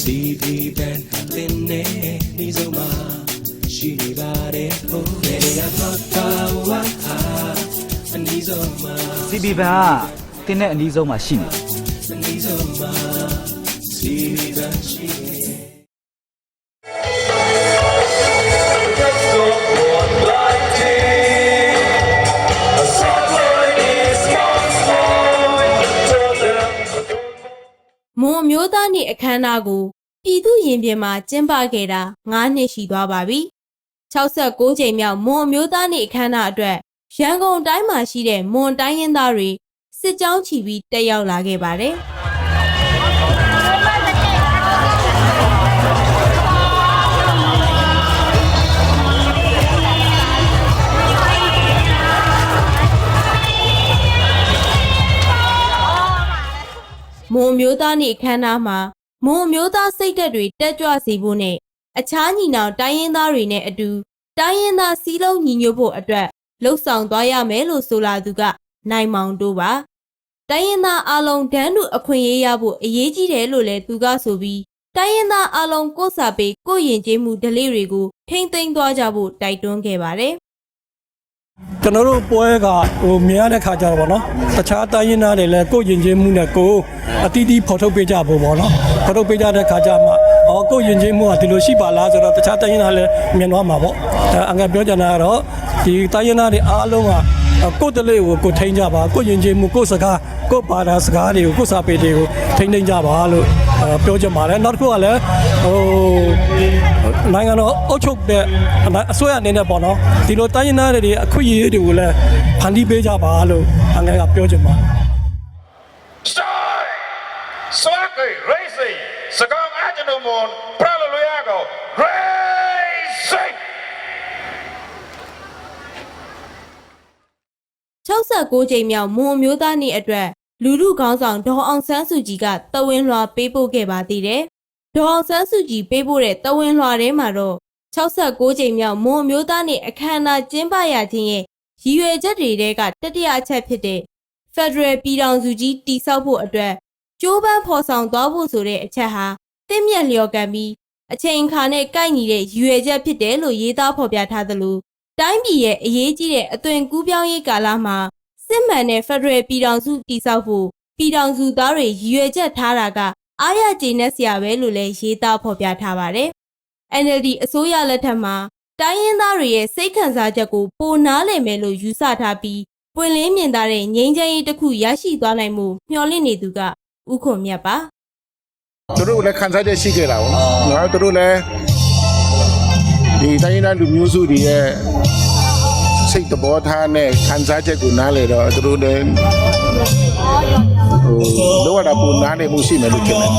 CD band တင်နေဒီဆုံးမှာရှိနေပါတယ်ဟိုဘယ်ရတော့တာဝါဟာအနီးဆုံးမှာ CB ဘန်ကတင်းတဲ့အနီးဆုံးမှာရှိနေတယ် မွန်အမျိုးသားနေ့အခမ်းအနားကိုပြည်သူရင်ပြင်မှာကျင်းပခဲ့တာ9နှစ်ရှိသွားပါပြီ။69ကြိမ်မြောက်မွန်အမျိုးသားနေ့အခမ်းအနားအတွက်ရန်ကုန်တိုင်းမှာရှိတဲ့မွန်တိုင်းရင်းသားတွေစစ်ကြောင်းချီပြီးတက်ရောက်လာခဲ့ပါတယ်။ မွန်အမျိုးသားနေ့အခမ်းအနားမှာမွန်အမျိုးသားစိတ်ဓာတ်တွေတက်ကြွစေဖို့နဲ့အခြားညီနောင်တိုင်းရင်းသားတွေနဲ့အတူတိုင်းရင်းသားစည်းလုံးညီညွတ်ဖို့အတွက်လှုပ်ဆောင်သွားရမယ်လို့ဆိုလာသူက နိုင်မောင်တို့ပါတိုင်းရင်းသားအလုံးဒန်းတူအခွင့်အရေးရဖို့အရေးကြီးတယ်လို့လည်းသူကဆိုပြီးတိုင်းရင်းသားအလုံးကိုယ်စာပေကိုယ့်ယဉ်ကျေးမှုဓလေ့တွေကိုထိမ့်သိမ်းသွားကြဖို့တိုက်တွန်းခဲ့ပါတယ် ကျွန်တော်တို့ပွဲကဟိုမြင်ရတဲ့ခါကြတော့ဗောနော်တခြားတိုင်းရင်းသားတွေလည်းကိုယ့်ယဉ်ကျေးမှုနဲ့ကိုယ်အတီးတီးဖော်ထုတ်ပေးကြဖို့ဗောနော်ဖော်ထုတ်ပေးကြတဲ့ခါကြမှာအော်ကိုယ့်ယဉ်ကျေးမှုကဒီလိုရှိပါလားဆိုတော့တခြားတိုင်းရင်းသားလည်းမြင်သွားမှာဗောအဲအငယ်ပြောချင်တာကတော့ဒီတိုင်းရင်းသားတွေအားလုံးက ကိုယ့်တလေးကိုကိုယ်ထိန်းကြပါကိုယ့်ယဉ်ကျေးမှုကိုယ့်စကားကိုယ့်ဘာသာစကားတွေကိုကိုယ့်စာပေတွေကိုထိန်းသိမ်းကြပါလို့အဲပြောချင်ပါတယ်နောက်တစ်ခုကလည်းဟိုနိုင်ငံတော်အုပ်ချုပ်တဲ့အနိုင်အစိုးရအနေနဲ့ပေါ့နော်ဒီလိုတိုင်းရင်းသားတွေအခွင့်အရေးတွေကိုလည်းဖန်တီးပေးကြပါလို့အငယ်ကပြောချင်ပါတယ် Start! Swaki, racing, Sagong Ajanumon, Pralaluyago, racing! 69ကြိမ်မြောက်မွန်အမျိုးသားနေ့အတွက်လူထုခေါင်းဆောင်ဒေါ်အောင်ဆန်းစုကြည်ကတဝင်းလွှာပေးပို့ခဲ့ပါသေးတယ်။ဒေါ်အောင်ဆန်းစုကြည်ပေးပို့တဲ့တဝင်းလွှာထဲမှာတော့69ကြိမ်မြောက်မွန်အမျိုးသားနေ့အခမ်းအနားကျင်းပရခြင်းရဲ့ရည်ရွယ်ချက်တွေတဲကတတိယအချက်ဖြစ်တဲ့ Federal ပြည်ထောင်စုကြီးတည်ဆောက်ဖို့အတွက်ကြိုးပမ်းဖော်ဆောင်သွားဖို့ဆိုတဲ့အချက်ဟာတင့်မြတ်လျော်ကန်ပြီးအချိန်အခါနဲ့ကိုက်ညီတဲ့ရည်ရွယ်ချက်ဖြစ်တယ်လို့ရေးသားဖော်ပြထားသလိုတိုင်းပြည်ရဲ့အရေးကြီးတဲ့အသွင်ကူးပြောင်းရေးကာလမှာ စစ်မှန်တဲ့ဖက်ဒရယ်ပြည်ထောင်စုတည်ဆောက်ဖို့ပြည်ထောင်စုသားတွေရည်ရွယ်ချက်ထားတာကအားရကျေနပ်စရာပဲလို့လည်းရေးသားဖော်ပြထားပါတယ်။ NLD အစိုးရလက်ထက်မှာတိုင်းရင်းသားတွေရဲ့စိတ်ခံစားချက်ကိုပိုနားလည်မယ်လို့ယူဆထားပြီးပွင့်လင်းမြင်သာတဲ့ငြိမ်းချမ်းရေးတစ်ခုရရှိသွားနိုင်မှုမျှော်လင့်နေသူကဥခွန်မြတ်ပါသူတို့လည်းခံစားချက်ရှိခဲ့တာပေါ့နော်သူတို့လည်းဒီတိုင်းရင်းသားလူမျိုးစုတွေရဲ့ စိတ်တဘောထားနဲ့ခံစားချက်ကိုနားလေတော့သူတို့လည်းဟိုလောရတာပူနားလေမှုရှိမယ်လို့ထင်တယ်